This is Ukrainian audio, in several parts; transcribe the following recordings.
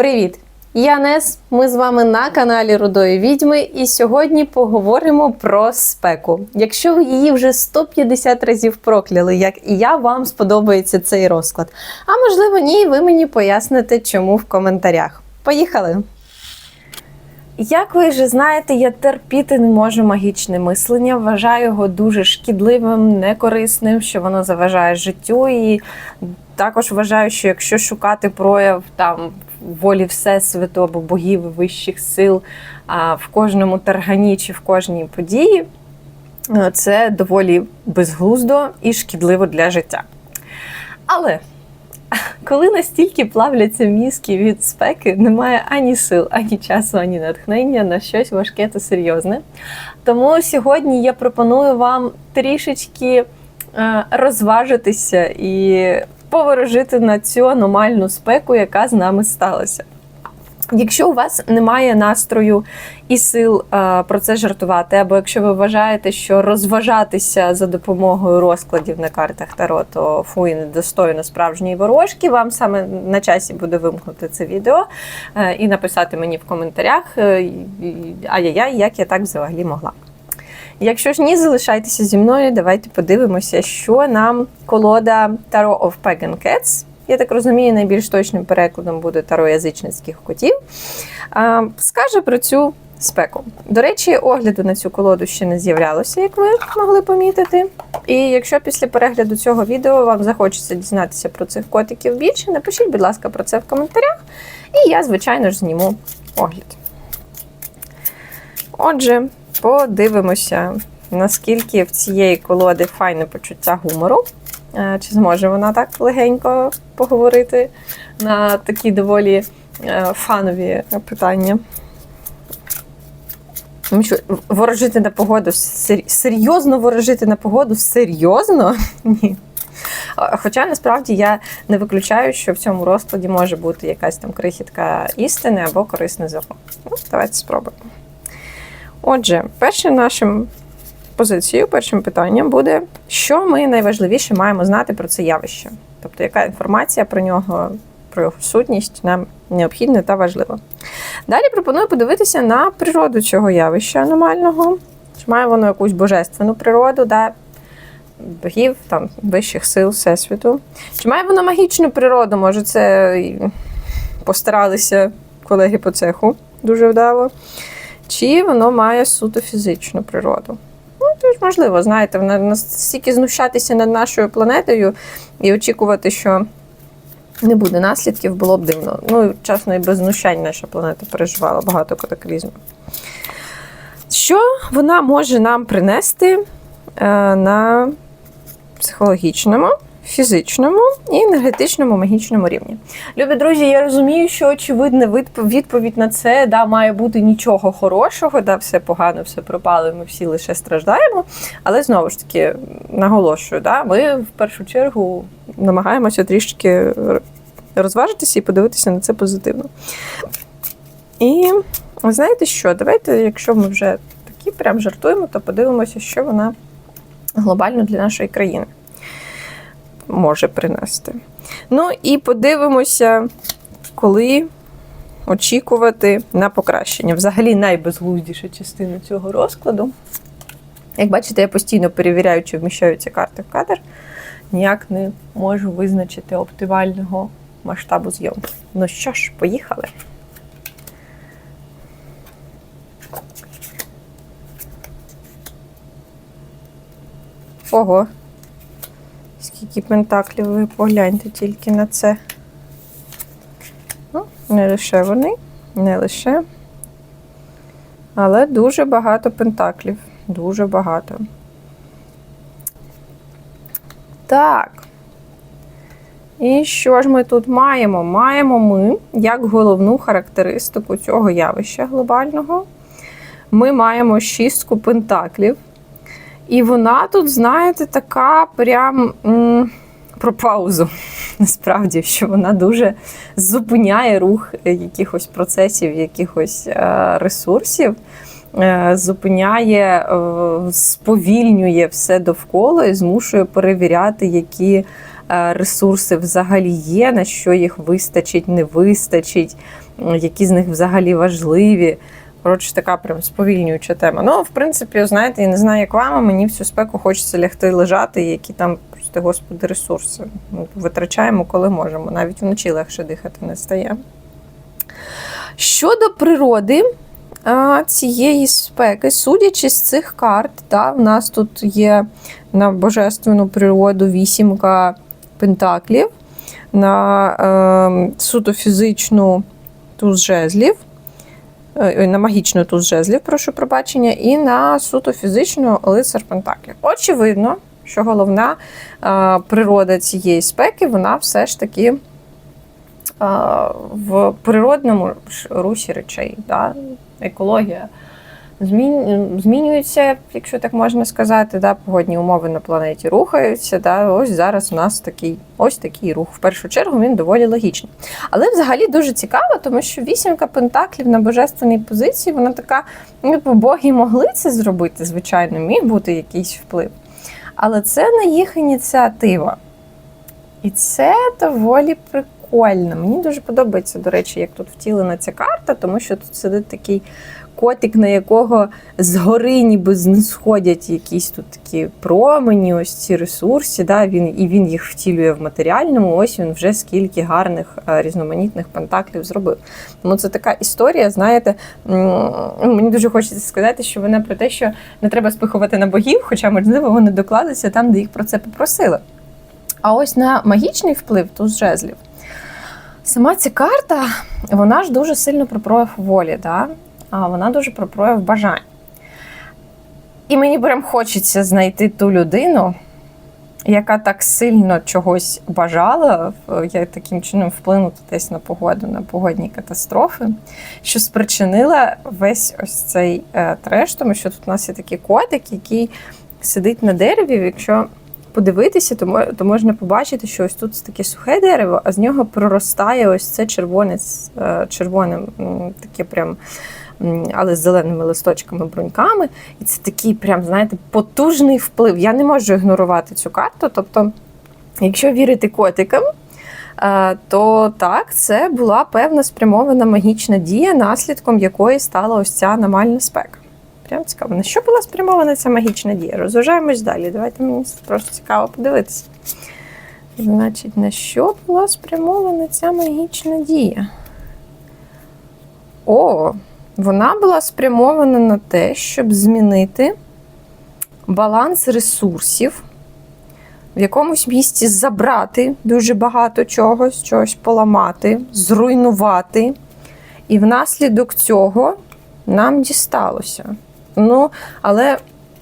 Привіт! Я Нес. Ми з вами на каналі Рудої Відьми, і сьогодні поговоримо про спеку. Якщо ви її вже 150 разів прокляли, як і я, вам сподобається цей розклад. А можливо, ні, ви мені поясните, чому в коментарях. Поїхали! Як ви вже знаєте, я терпіти не можу магічне мислення. Вважаю його дуже шкідливим, некорисним, що воно заважає життю. І також вважаю, що якщо шукати прояв там волі Всесвіту або богів вищих сил в кожному таргані чи в кожній події, е, це доволі безглуздо і шкідливо для життя. Але коли настільки плавляться мізки від спеки, немає ані сил, ані часу, ані натхнення на щось важке та серйозне. Тому сьогодні я пропоную вам трішечки е, розважитися і поворожити на цю аномальну спеку, яка з нами сталася. Якщо у вас немає настрою і сил е, про це жартувати, або якщо ви вважаєте, що розважатися за допомогою розкладів на картах Таро, то фу недостойно справжньої ворожки, вам саме на часі буде вимкнути це відео е, і написати мені в коментарях е, ай-яй-яй, як я так взагалі могла. Якщо ж ні, залишайтеся зі мною. Давайте подивимося, що нам колода Tarot of Pagan Cats. Я так розумію, найбільш точним перекладом буде Таро язичницьких котів. Скаже про цю спеку. До речі, огляду на цю колоду ще не з'являлося, як ви могли помітити. І якщо після перегляду цього відео вам захочеться дізнатися про цих котиків більше, напишіть, будь ласка, про це в коментарях. І я, звичайно ж, зніму огляд. Отже, подивимося, наскільки в цієї колоди файне почуття гумору. Е, Чи зможе вона так легенько поговорити на такі доволі е, фанові питання? Що ворожити на погоду серйозно ворожити на погоду? Серйозно? Ні. Хоча насправді я не виключаю, що в цьому розкладі може бути якась там крихітка істини або корисний закон. Ну, давайте спробуємо. Отже, першим нашим позицією, першим питанням буде, що ми найважливіше маємо знати про це явище. Тобто, яка інформація про нього, про його сутність нам необхідна та важлива. Далі пропоную подивитися на природу цього явища аномального. Чи має воно якусь божественну природу, да? богів, там, вищих сил Всесвіту. Чи має воно магічну природу? Може, це постаралися колеги по цеху дуже вдало. Чи воно має суто фізичну природу? Ну, теж можливо, знаєте, настільки знущатися над нашою планетою і очікувати, що не буде наслідків, було б дивно. Ну, чесно, і без знущань наша планета переживала багато катаклізмів. Що вона може нам принести е, на психологічному, фізичному і енергетичному магічному рівні? Любі друзі, я розумію, що очевидна відповідь на це да, має бути нічого хорошого, да, все погано, все пропало, ми всі лише страждаємо. Але знову ж таки наголошую, да, ми в першу чергу намагаємося трішки розважитися і подивитися на це позитивно. І знаєте що? Давайте, якщо ми вже такі прям жартуємо, то подивимося, що вона глобально для нашої країни може принести. Ну і подивимося, коли очікувати на покращення. Взагалі найбезглуздіша частина цього розкладу. Як бачите, я постійно перевіряю, чи вміщаються карти в кадр. Ніяк не можу визначити оптимального масштабу зйомки. Ну що ж, поїхали. Ого. Скільки пентаклів ви погляньте тільки на це. Ну, не лише вони, не лише. Але дуже багато пентаклів. Дуже багато. Так. І що ж ми тут маємо? Маємо ми як головну характеристику цього явища глобального. Ми маємо шістку пентаклів. І вона тут, знаєте, така прям м, про паузу. Насправді, що вона дуже зупиняє рух якихось процесів, якихось е, ресурсів, е, зупиняє, е, сповільнює все довкола і змушує перевіряти, які е, ресурси взагалі є, на що їх вистачить, не вистачить. які з них взагалі важливі. Коротше, така прям сповільнююча тема. Ну, в принципі, знаєте, я не знаю, як вам, а мені в цю спеку хочеться лягти лежати, які там, просто, господи, ресурси. Ну, Витрачаємо, коли можемо. Навіть вночі легше дихати не стає. Щодо природи а, цієї спеки, судячи з цих карт, та, в нас тут є на божественну природу вісімка пентаклів, на е, суто фізичну туз жезлів, на магічну туз жезлів, прошу пробачення, і на суто фізичну лицар пентаклів. Очевидно, що головна е, природа цієї спеки, вона все ж таки е, в природному русі речей. Да? Екологія змін- змінюється, якщо так можна сказати. Да? Погодні умови на планеті рухаються. Да? Ось зараз у нас такий ось такий рух. В першу чергу він доволі логічний. Але взагалі дуже цікаво, тому що вісімка пентаклів на божественній позиції, вона така, ну, бо боги могли це зробити, звичайно, міг бути якийсь вплив. Але це не їх ініціатива. І це доволі прикольно. Мені дуже подобається, до речі, як тут втілена ця карта, тому що тут сидить такий котик, на якого згори ніби знисходять якісь тут такі промені, ось ці ресурси. Да? Він, і він їх втілює в матеріальному. Ось він вже скільки гарних е, різноманітних пентаклів зробив. Тому це така історія, знаєте, мені дуже хочеться сказати, що вона про те, що не треба спихувати на богів, хоча, можливо, вони докладуться там, де їх про це попросили. А ось на магічний вплив туз жезлів. Сама ця карта, вона ж дуже сильно про прояв волі, да? Вона дуже про прояв бажань. І мені прям хочеться знайти ту людину, яка так сильно чогось бажала, як таким чином вплинути десь на погоду, на погодні катастрофи, що спричинила весь ось цей е, треш, тому що тут у нас є такий котик, який сидить на дереві. Якщо подивитися, то, можна побачити, що ось тут таке сухе дерево, а з нього проростає ось це червоне, е, червоним, таке прям. Але з зеленими листочками, бруньками, і це такий, прям, знаєте, потужний вплив. Я не можу ігнорувати цю карту. Тобто, якщо вірити котикам, е, то так, це була певна спрямована магічна дія, наслідком якої стала ось ця аномальна спека. Прям цікаво. На що була спрямована ця магічна дія? Розважаємось далі. Давайте мені просто цікаво подивитися. Значить, на що була спрямована ця магічна дія? О, вона була спрямована на те, щоб змінити баланс ресурсів, в якомусь місці забрати дуже багато чогось, чогось поламати, зруйнувати. І внаслідок цього нам дісталося. Ну, але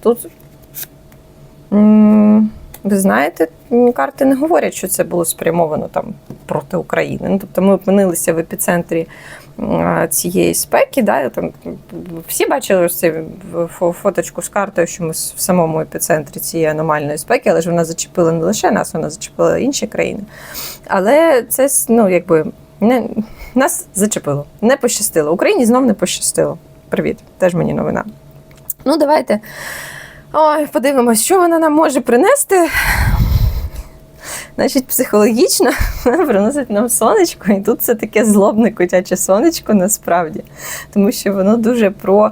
тут, ви знаєте, карти не говорять, що це було спрямовано там проти України. Ну, тобто ми опинилися в епіцентрі цієї спеки. Да, там, всі бачили ось цю фоточку з картою, що ми в самому епіцентрі цієї аномальної спеки, але ж вона зачепила не лише нас, вона зачепила інші країни. Але це ну, якби не, нас зачепило, не пощастило. Україні знов не пощастило. Привіт, теж мені новина. Ну, давайте Ой, подивимось, що вона нам може принести. Значить, психологічно приносить нам сонечко, і тут це таке злобне котяче сонечко насправді, тому що воно дуже про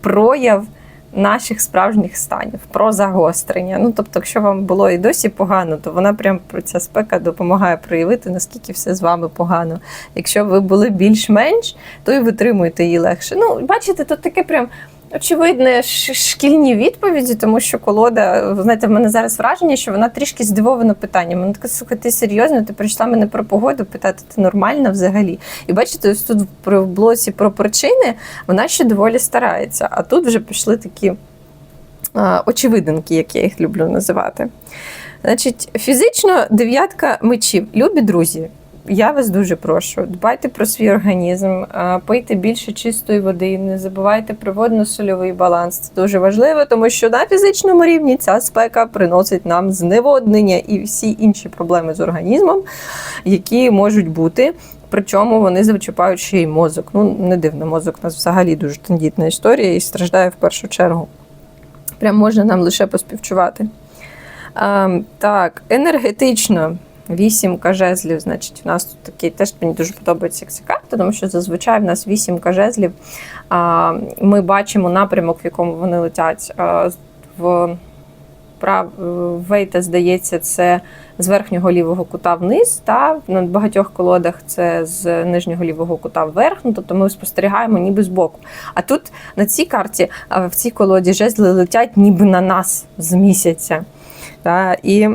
прояв наших справжніх станів, про загострення. Ну, тобто, якщо вам було і досі погано, то вона прям про ця спека допомагає проявити, наскільки все з вами погано. Якщо ви були більш-менш, то і витримуєте її легше. Ну, бачите, тут таке прям. Очевидне, шкільні відповіді, тому що колода, знаєте, в мене зараз враження, що вона трішки здивована питанням. Вона така, слухай, ти серйозно, ти прийшла мене про погоду питати, ти нормальна взагалі. І бачите, ось тут в блоці про причини вона ще доволі старається. А тут вже пішли такі а, очевидинки, як я їх люблю називати. Значить, фізично дев'ятка мечів. Любі друзі, я вас дуже прошу, дбайте про свій організм, пийте більше чистої води, не забувайте про водно-сольовий баланс. Це дуже важливо, тому що на фізичному рівні ця спека приносить нам зневоднення і всі інші проблеми з організмом, які можуть бути. Причому вони зачіпають ще й мозок. Ну, не дивно, мозок у нас взагалі дуже тендітна історія і страждає в першу чергу. Прям можна нам лише поспівчувати. А, так, енергетично. Вісімка жезлів, значить, у нас тут такий теж мені дуже подобається як ця карта, тому що зазвичай в нас вісімка жезлів. Ми бачимо напрямок, в якому вони летять. В Вейта, здається, це з верхнього лівого кута вниз, та на багатьох колодах це з нижнього лівого кута вверх. Ну, тобто ми спостерігаємо ніби збоку. А тут на цій карті, в цій колоді жезли летять ніби на нас з місяця. Та, і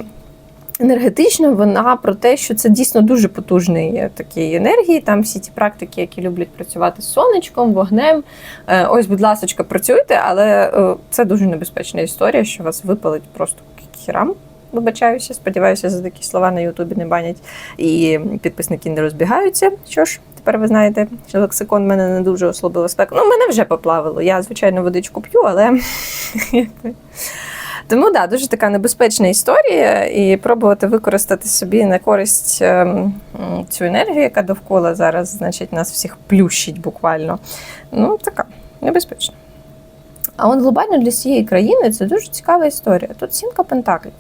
енергетично вона про те, що це дійсно дуже потужний е, такий енергії. Там всі ті практики, які люблять працювати з сонечком, вогнем. Е, Ось, будь ласка, працюйте, але е, це дуже небезпечна історія, що вас випалить просто хірам. Вибачаюся, сподіваюся, за такі слова на Ютубі не банять і підписники не розбігаються. Що ж, тепер ви знаєте, що лексикон мене не дуже ослабило спеку. Ну, мене вже поплавило. Я, звичайно, водичку п'ю, але. Тому да, дуже така небезпечна історія, і пробувати використати собі на користь ем, цю енергію, яка довкола зараз, значить, нас всіх плющить буквально. Ну, така небезпечна. А от глобально для всієї країни це дуже цікава історія. Тут сімка пентаклів.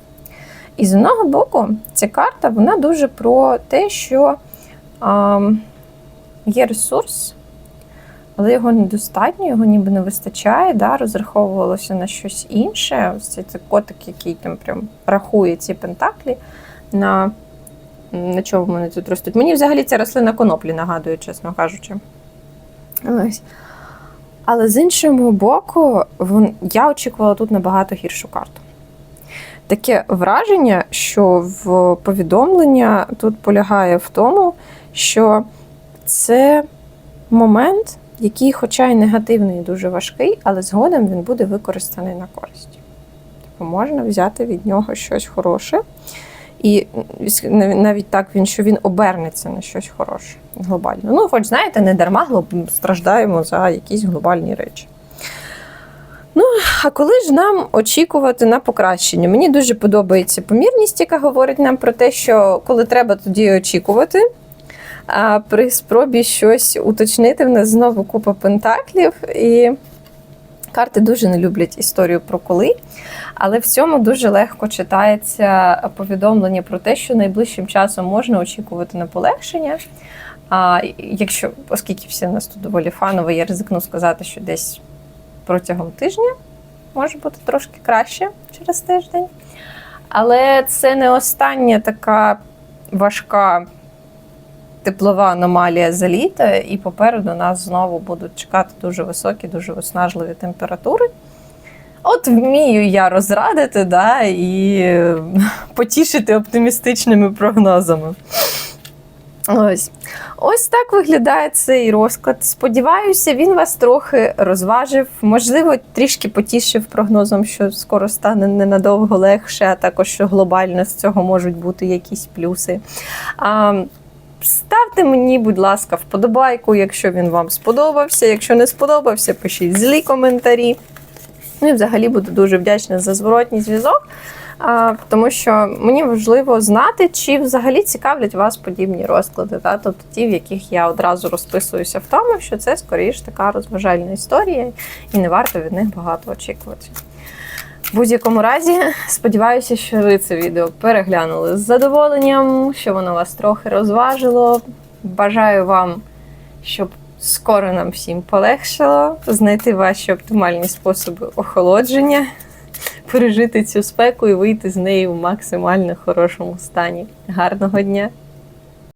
І з одного боку, ця карта вона дуже про те, що ем, є ресурс, але його недостатньо, його ніби не вистачає, да, розраховувалося на щось інше. Ось цей це котик, який там прям рахує ці пентаклі, на, на чому вони тут ростуть. Мені взагалі ця рослина коноплі нагадує, чесно кажучи. Але з іншого боку, вон, я очікувала тут набагато гіршу карту. Таке враження, що в повідомлення тут полягає в тому, що це момент, який, хоча й негативний дуже важкий, але згодом він буде використаний на користь. Тобто можна взяти від нього щось хороше. І навіть так він, що він обернеться на щось хороше глобально. Ну, хоч знаєте, не дарма страждаємо за якісь глобальні речі. Ну, а коли ж нам очікувати на покращення? Мені дуже подобається помірність, яка говорить нам про те, що коли треба, тоді очікувати. А при спробі щось уточнити, в нас знову купа пентаклів. І карти дуже не люблять історію про коли. Але в цьому дуже легко читається повідомлення про те, що найближчим часом можна очікувати на полегшення. А якщо, оскільки всі в нас тут доволі фаново, я ризикну сказати, що десь протягом тижня може бути трошки краще через тиждень. Але це не остання така важка теплова аномалія за літо, і попереду нас знову будуть чекати дуже високі, дуже виснажливі температури. От вмію я розрадити да, і е, потішити оптимістичними прогнозами. Ось. Ось так виглядає цей розклад. Сподіваюся, він вас трохи розважив, можливо, трішки потішив прогнозом, що скоро стане ненадовго легше, а також що глобально з цього можуть бути якісь плюси. А, Ставте мені, будь ласка, вподобайку, якщо він вам сподобався. Якщо не сподобався, пишіть злі коментарі. Ну і взагалі буду дуже вдячна за зворотній зв'язок, тому що мені важливо знати, чи взагалі цікавлять вас подібні розклади, та? тобто ті, в яких я одразу розписуюся в тому, що це скоріш така розважальна історія, і не варто від них багато очікувати. Будь-якому разі, сподіваюся, що ви це відео переглянули з задоволенням, що воно вас трохи розважило. Бажаю вам, щоб скоро нам всім полегшило, знайти ваші оптимальні способи охолодження, пережити цю спеку і вийти з неї в максимально хорошому стані. Гарного дня!